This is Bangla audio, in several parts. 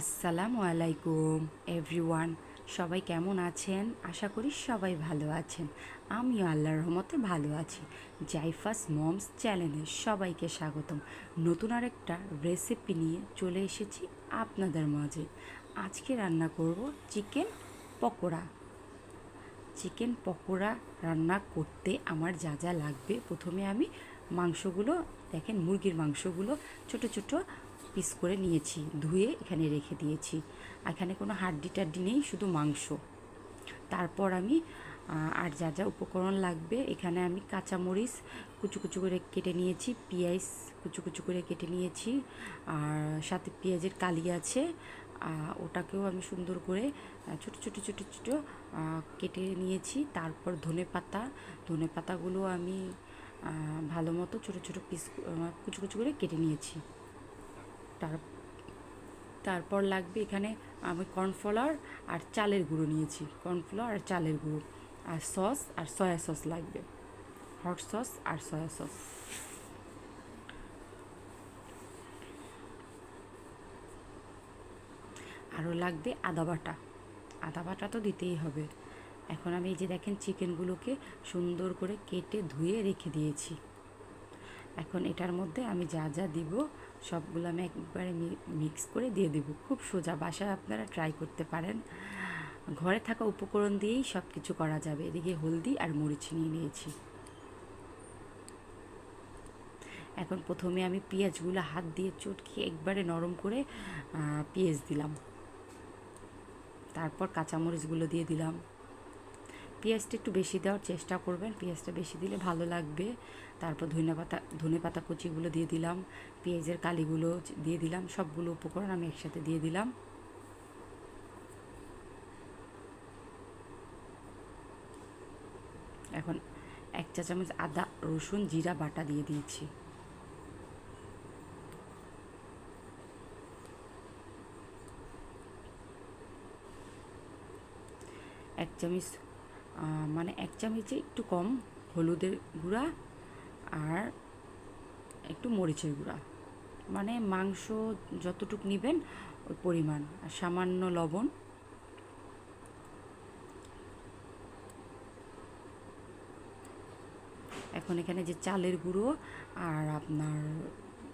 আসসালামু আলাইকুম এভরিওয়ান সবাই কেমন আছেন? আশা করি সবাই ভালো আছেন। আমিও আল্লাহর রহমতে ভালো আছি। জাইফাস মমস চ্যানেলে সবাইকে স্বাগতম। নতুন আরেকটা রেসিপি নিয়ে চলে এসেছি আপনাদের মাঝে। আজকে রান্না করব চিকেন পকোড়া। চিকেন পকোড়া রান্না করতে আমার যা যা লাগবে, প্রথমে আমি মাংসগুলো, দেখেন মুরগির মাংসগুলো, ছোট ছোট পিস করে নিয়েছি, ধুয়ে এখানে রেখে দিয়েছি। এখানে কোনো হাড্ডি টাড্ডি নেই, শুধু মাংস। তারপর আমি আর যা যা উপকরণ লাগবে, এখানে আমি কাঁচামরিচ কুচু কুচু করে কেটে নিয়েছি, পেঁয়াজ কুচু কুচু করে কেটে নিয়েছি, আর সাথে পেঁয়াজের কালি আছে। ওটাকেও আমি সুন্দর করে ছোট ছোট ছোট ছোট কেটে নিয়েছি। তারপর ধনে পাতা, ধনে পাতাগুলো আমি ভালো মতো ছোটো ছোটো পিস কুচু কুচু করে কেটে নিয়েছি। তার, তারপর লাগবে এখানে আমি কর্নফ্লাওয়ার আর চালের গুঁড়ো নিয়েছি। কর্নফ্লাওয়ার আর চালের গুঁড়ো আর সস আর সয়া সস লাগবে। হট সস আর সয়া সস আরও লাগবে আদা বাটা। আদা বাটা তো দিতেই হবে। এখন আমি এই যে দেখেন চিকেনগুলোকে সুন্দর করে কেটে ধুয়ে রেখে দিয়েছি। এখন এটার মধ্যে আমি যা যা দিব সবগুলো আমি একবারে মিক্স করে দিয়ে দেব। খুব সোজা বাসায় আপনারা ট্রাই করতে পারেন। ঘরে থাকা উপকরণ দিয়েই সব কিছু করা যাবে। এদিকে হলদি আর মরিচ নিয়ে নিয়েছি। এখন প্রথমে আমি পেঁয়াজগুলো হাত দিয়ে চটকে একবারে নরম করে পেঁয়াজ দিলাম। তারপর কাঁচামরিচগুলো দিয়ে দিলাম। পেঁয়াজটা একটু বেশি দেওয়ার চেষ্টা করবেন। পেঁয়াজটা বেশি দিলে ভালো লাগবে। তারপর ধনে পাতা ধনে পাতা কুচিগুলো দিয়ে দিলাম, পেঁয়াজের কালিগুলো দিয়ে দিলাম, সবগুলো উপকরণ আমি একসাথে দিয়ে দিলাম। এখন এক চা চামচ আদা, রসুন, জিরা, বাটা দিয়ে দিয়েছি। এক চামচ মানে এক চামচে একটু কম হলুদের গুঁড়া আর একটু মরিচের গুঁড়া। মানে মাংস যতটুক নেবেন, ওই পরিমাণ। আর সামান্য লবণ। এখন এখানে যে চালের গুঁড়ো আর আপনার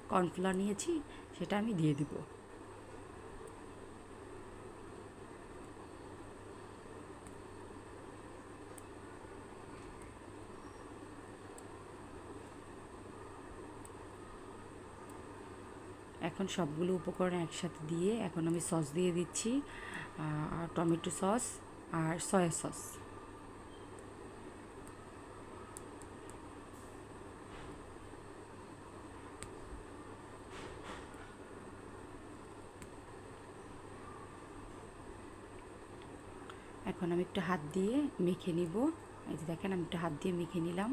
কর্নফ্লাওয়ার নিয়েছি, সেটা আমি দিয়ে দিব। এখন সবগুলো উপকরণ একসাথে দিয়ে এখন আমি সস দিয়ে দিচ্ছি টমেটো সস আর সয়া সস। এখন আমি একটু হাত দিয়ে মেখে নিব। এই যে দেখেন, আমি একটু হাত দিয়ে মেখে নিলাম।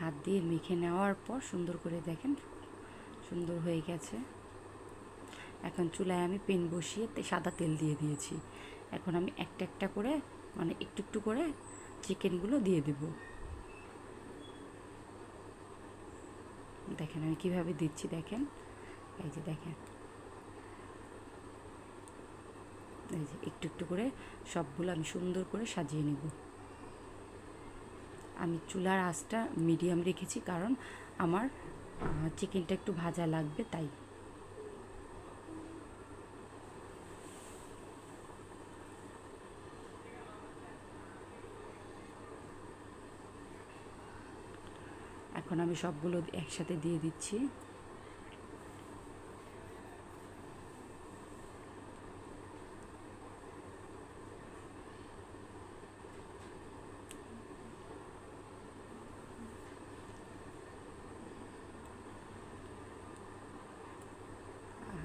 হাত দিয়ে মেখে নেওয়ার পর সুন্দর করে দেখেন, সুন্দর হয়ে গেছে। এখন চুলায় আমি পেন বসিয়ে সাদা তেল দিয়ে দিয়েছি। এখন আমি একটা একটা করে মানে একটু একটু করে চিকেনগুলো দিয়ে দেব। দেখেন আমি কীভাবে দিচ্ছি, দেখেন। এই যে দেখেন। এই যে একটু একটু করে সবগুলো আমি সুন্দর করে সাজিয়ে নেব। আমি চুলার আঁচটা মিডিয়াম রেখেছি কারণ আমার চিকেনটা একটু ভাজা লাগবে, তাই। এখন আমি সবগুলো একসাথে দিয়ে দিচ্ছি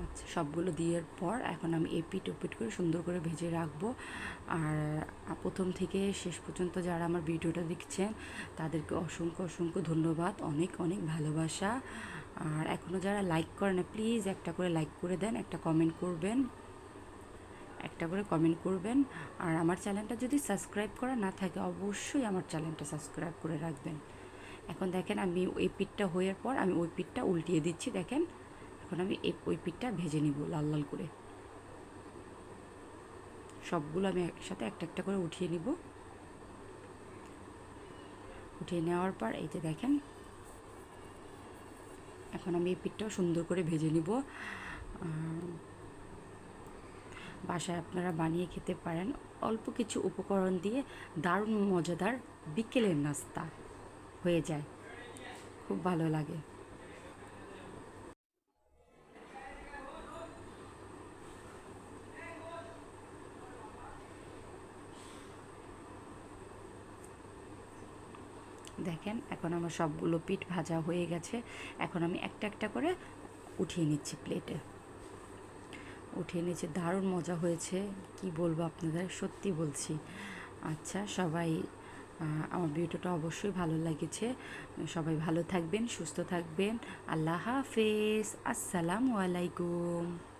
আচ্ছা সবগুলো দেওয়ার পর এখন আমি এপিট ওপিট করে সুন্দর করে ভেজে রাখব। আর প্রথম থেকে শেষ পর্যন্ত যারা আমার ভিডিওটা দেখছেন, তাদেরকে অসংখ্য অসংখ্য ধন্যবাদ, অনেক অনেক ভালোবাসা। আর এখনও যারা লাইক করে না, প্লিজ একটা করে লাইক করে দেন, একটা কমেন্ট করবেন। একটা করে কমেন্ট করবেন। আর আমার চ্যানেলটা যদি সাবস্ক্রাইব করা না থাকে, অবশ্যই আমার চ্যানেলটা সাবস্ক্রাইব করে রাখবেন। এখন দেখেন আমি ওই পিঠটা হওয়ার পর আমি ওই পিঠটা উল্টিয়ে দিচ্ছি, দেখেন। এখন আমি এই ওই পিঠটা ভেজে নিব লাল লাল করে। সবগুলো আমি একসাথে একটা একটা করে উঠিয়ে নিব। উঠিয়ে নেওয়ার পর এই যে দেখেন, এখন আমি এই পিঠটাও সুন্দর করে ভেজে নিব। বাসায় আপনারা বানিয়ে খেতে পারেন। অল্প কিছু উপকরণ দিয়ে দারুণ মজাদার বিকেলের নাস্তা হয়ে যায়। খুব ভালো লাগে। দেখেন, এখন আমার সবগুলো পিঠ ভাজা হয়ে গেছে। এখন আমি একটা একটা করে উঠিয়ে নিচ্ছি প্লেটে। উঠিয়ে নিয়েছে দারুণ মজা হয়েছে। কি বলব আপনাদের? সত্যি বলছি। আচ্ছা সবাই আমার ভিডিওটা অবশ্যই ভালো লেগেছে। সবাই ভালো থাকবেন, সুস্থ থাকবেন। আল্লাহ হাফেজ। আসসালামু আলাইকুম।